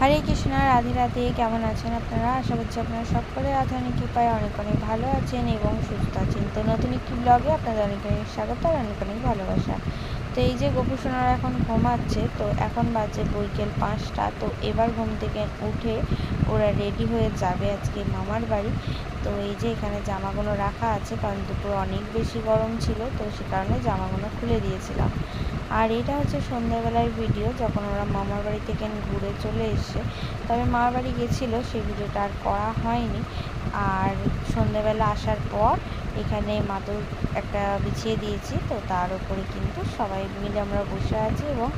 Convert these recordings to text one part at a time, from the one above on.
হরে কৃষ্ণ, রাধে রাধে, কেমন আছেন আপনারা? আশা করছি আপনারা সকলে রাধারণী কৃপায় অনেক অনেক ভালো আছেন এবং সুস্থ আছেন। তো নতুন একটি ব্লগে আপনাদের অনেক অনেক স্বাগত আর অনেক অনেক ভালোবাসা। তো এই যে গোপুসোনারা এখন ঘুমাচ্ছে, তো এখন বাজে বৈকেল পাঁচটা, তো এবার ঘুম থেকে উঠে ওরা রেডি হয়ে যাবে আজকে মামার বাড়ি। তো এই যে এখানে জামাগুলো রাখা আছে, কারণ দুপুর অনেক বেশি গরম ছিল, তো সে কারণে জামাগুলো খুলে দিয়েছিলাম। আর এটা হচ্ছে সন্ধ্যাবেলার ভিডিও, যখন ওরা মামার বাড়ি থেকে ঘুরে চলে এসছে। তবে মামার বাড়ি গেছিল, সেই ভিডিওটা আর করা হয়নি। আর সন্ধ্যাবেলা আসার পর এখানে মাদুর একটা বিছিয়ে দিয়েছি, তো তার উপরে কিন্তু সবাই মিলে আমরা বসে আছি এবং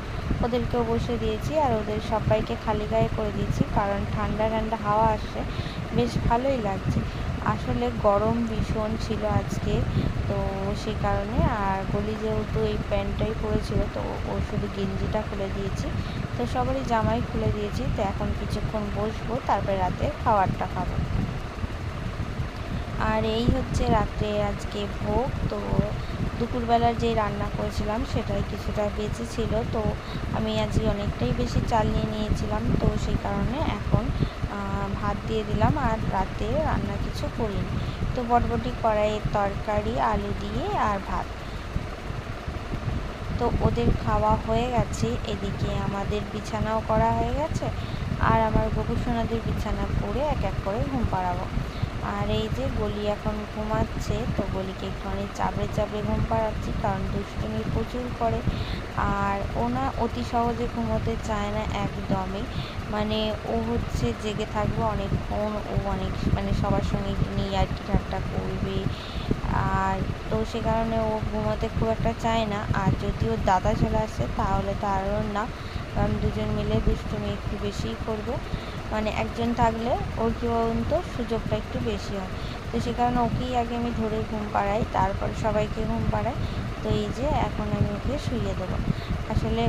ওদেরকেও বসে দিয়েছি আর ওদের সবাইকে খালি গায়ে করে দিয়েছি, কারণ ঠান্ডা ঠান্ডা হাওয়া আসছে। বেশ ভালোই লাগছে। আসলে গরম ভীষণ ছিল আজকে, তো সেই কারণে, আর গলি যেহেতু এই প্যান্টটাই পরেছিল, তো ও শুধু গেঞ্জিটা খুলে দিয়েছি। তো সবারই জামাই খুলে দিয়েছি, তো এখন কিছুক্ষণ বসবো, তারপরে রাতে খাবারটা খাব। আর এই হচ্ছে রাত্রে আজকে ভোগ, তো দুপুরবেলার যে রান্না করেছিলাম সেটাই কিছুটা বেঁচে ছিল, তো আমি আজকে অনেকটাই বেশি চাল নিয়ে নিয়েছিলাম, তো সেই কারণে ভাত দিয়ে দিলাম আর রাতে রান্না কিছু করিনি। তো বটবটি কড়াইয়ের তরকারি, আলু দিয়ে আর ভাত। তো ওদের খাওয়া হয়ে গেছে। এদিকে আমাদের বিছানাও করা হয়ে গেছে। আর আমার গোপুসোনাদের বিছানা পরে এক এক করে ঘুম পাড়াবো। আর এই যে গলি এখন ঘুমাচ্ছে, তো গলিকে একটুখানি চাপড়ে চাপড়ে ঘুম পাড়াচ্ছি কারণ দুষ্টুমি প্রচুর করে। আর ও না অতি সহজে ঘুমোতে চায় না একদমই। মানে ও হচ্ছে জেগে থাকবে অনেকক্ষণ, ও অনেক মানে সবার সঙ্গে একটু নিয়ে আর কি ঠাট্টা করবে। আর তো সে কারণে ও ঘুমোতে খুব একটা চায় না। আর যদি ওর দাদা চলে আসে তাহলে তো আরও না, কারণ দুজন মিলে দুষ্টুমি একটু বেশিই করবে। মানে একজন থাকলে ওর কী বলুন তো সুযোগটা একটু বেশি হয়। তো সে কারণে ওকেই আগে আমি ধরে ঘুম পাড়াই, তারপরে সবাইকে ঘুম পাড়াই। তো এই যে এখন আমি ওকে শুইয়ে দেবো। আসলে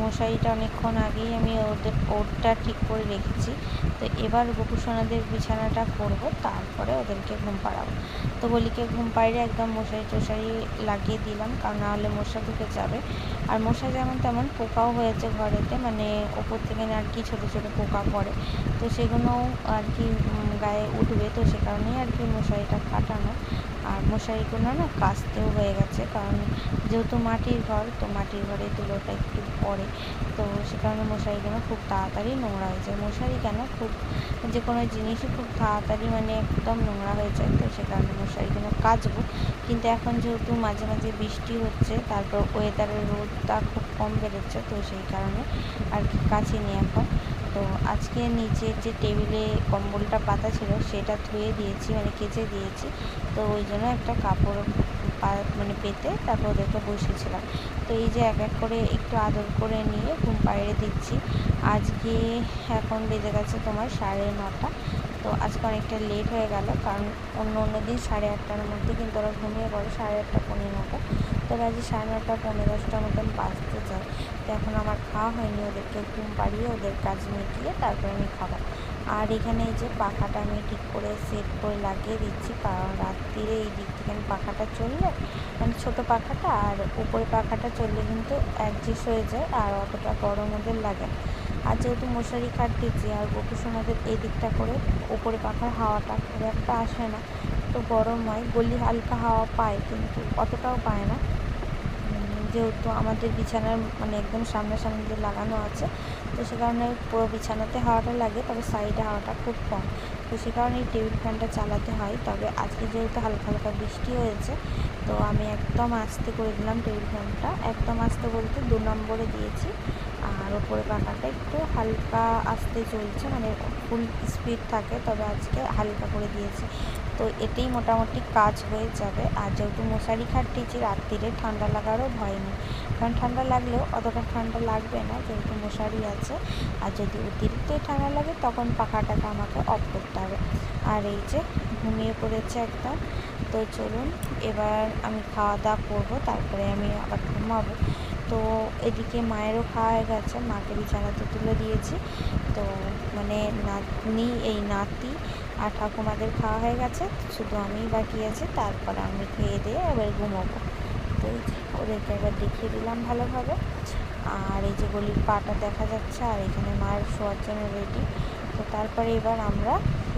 মশারিটা অনেকক্ষণ আগেই আমি ওদের ওরটা ঠিক করে রেখেছি। তো এবার গোপুসোনাদের বিছানাটা করব, তারপরে ওদেরকে ঘুম পাড়াবো। তো বলিকে ঘুম পাড়িয়ে একদম মশারি টশারি লাগিয়ে দিলাম, কারণ নাহলে মশা ঢুকে যাবে। আর মশা যেমন তেমন পোকাও হয়েছে ঘরেতে মানে ওপর থেকে আর কি ছোটো ছোটো পোকা পড়ে। তো সেগুলোও আর কি গায়ে উঠবে, তো সে কারণেই আর কি মশারিটা কাটানো আর মশারিগুলো না কাচতেও হয়ে গেছে, কারণ যেহেতু মাটির ঘর, তো মাটির ঘরে তুলোটা একটু পড়ে। তো সে কারণে মশারিগুলো খুব তাড়াতাড়ি নোংরা হয়ে যায়। মশারি কেন? খুব যে কোনো জিনিসই খুব তাড়াতাড়ি মানে একদম নোংরা হয়ে যায়, তো সে কারণে মশারিগুলো কাচবো। কিন্তু এখন যেহেতু মাঝে মাঝে বৃষ্টি হচ্ছে, তারপর ওয়েদারের রোদটা খুব কম বেরোচ্ছে তো সেই কারণে আর কি কাচিনি এখন। আজকে নিচের যে টেবিলে কম্বলটা পাতা ছিল, সেটা ধুয়ে দিয়েছি মানে কেচে দিয়েছি। তো ওই জন্য একটা কাপড় মানে পেতে তারপর ওদেরকে বসেছিলাম তো এই যে এক এক করে একটু আদর করে নিয়ে ঘুম পাড়িয়ে দিচ্ছি। আজকে এখন বেজে গেছে তোমার সাড়ে নটা। তো আজকে অনেকটা লেট হয়ে গেল, কারণ অন্য অন্য দিন সাড়ে আটটার মধ্যে কিন্তু ওরা ঘুমিয়ে পড়ে, সাড়ে আটটা পনেরো নটা তবে আজ সাড়ে নটা পনেরো দশটার মতন বাঁচতে যায়। তো এখন আমার খাওয়া হয়নি, ওদেরকে ঘুম পাড়িয়ে ওদের কাজ মিটিয়ে তারপরে আমি খাবার আর এখানে এই যে পাখাটা আমি ঠিক করে সেট করে লাগিয়ে দিচ্ছি কারণ রাত্রিরে এই দিক থেকে আমি পাখাটা চললে মানে ছোটো পাখাটা আর উপরে পাখাটা চললে কিন্তু অ্যাডজাস্ট হয়ে যায় আর অতটা গরম ওদের লাগে আর যেহেতু মশারি কাটতেছি আর গোপুসোনাদের এই দিকটা করে উপরে পাখার হাওয়াটা খুব একটা আসে না, তো গরম হয়। গলি হালকা হাওয়া পায় কিন্তু অতটাও পায় না। যেহেতু আমাদের বিছানার মানে একদম সামনাসামনি যে লাগানো আছে, তো সে কারণে পুরো বিছানাতে হাওয়াটা লাগে, তবে সাইডে হাওয়াটা খুব কম। তো সে কারণে এই টেবিল ফ্যানটা চালাতে হয়। তবে আজকে যেহেতু হালকা হালকা বৃষ্টি হয়েছে, তো আমি একদম আস্তে করে দিলাম টেবিল ফ্যানটা। একদম আস্তে বলতে দু নম্বরে দিয়েছি। আর ওপরে পাখাটা একটু হালকা আস্তে চলছে মানে ফুল স্পিড থাকে, তবে আজকে হালকা করে দিয়েছি। তো এতেই মোটামুটি কাজ হয়ে যাবে। আর যেহেতু মশারি খাটিয়েছি রাত্রিরে ঠান্ডা লাগারও ভয় নেই। কারণ ঠান্ডা লাগলেও অতটা ঠান্ডা লাগবে না, যেহেতু মশারি আছে। আর যদি অতিরিক্ত ঠান্ডা লাগে, তখন পাখাটাকে আমাকে অফ করতে হবে। আর এই যে ঘুমিয়ে পড়েছে একদম, তো চলুন এবার আমি খাওয়া দাওয়া করব, তারপরে আমি আবার ঘুমাবো। তো এদিকে মায়েরও খাওয়া হয়ে গেছে, মাকে বিছানাতে তুলে দিয়েছি। তো মানে নাতনি, এই নাতি আর ঠাকুমাদের খাওয়া হয়ে গেছে, শুধু আমিই বাকি আছে, তারপর আমি খেয়ে দিয়ে এবার ঘুমোবো। তো ওদেরকে একবার দেখিয়ে দিলাম ভালোভাবে। আর এই যে গলির পাটা দেখা যাচ্ছে, আর এখানে মায়ের শোয়ার জন্য রেডি তো তারপরে এবার আমরা